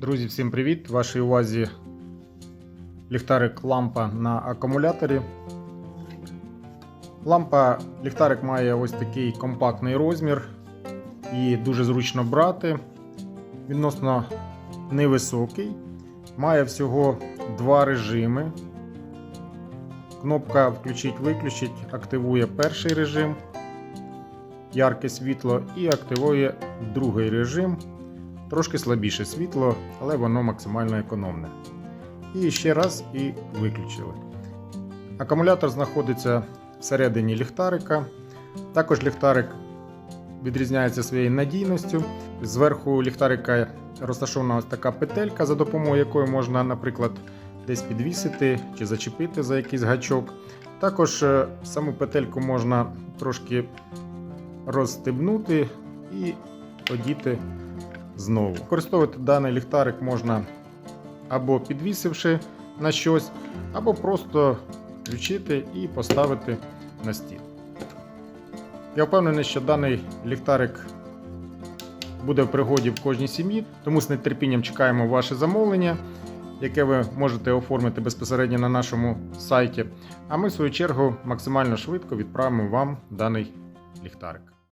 Друзі, всім привіт! Вашій увазі ліхтарик лампа на акумуляторі. Лампа ліхтарик має ось такий компактний розмір і дуже зручно брати. Відносно невисокий. Має всього два режими. Кнопка включить-виключить активує перший режим, ярке світло, і активує другий режим. Трошки слабіше світло, але воно максимально економне. І ще раз і виключили. Акумулятор знаходиться всередині ліхтарика. Також ліхтарик відрізняється своєю надійністю. Зверху ліхтарика розташована ось така петелька, за допомогою якої можна, наприклад, десь підвісити чи зачепити за якийсь гачок. Також е, саму петельку можна трошки розстебнути і одіти знову. Використовувати даний ліхтарик можна або підвісивши на щось, або просто включити і поставити на стіл. Я впевнений, що даний ліхтарик буде в пригоді в кожній сім'ї, тому з нетерпінням чекаємо ваше замовлення, яке ви можете оформити безпосередньо на нашому сайті. А ми, в свою чергу, максимально швидко відправимо вам даний ліхтарик.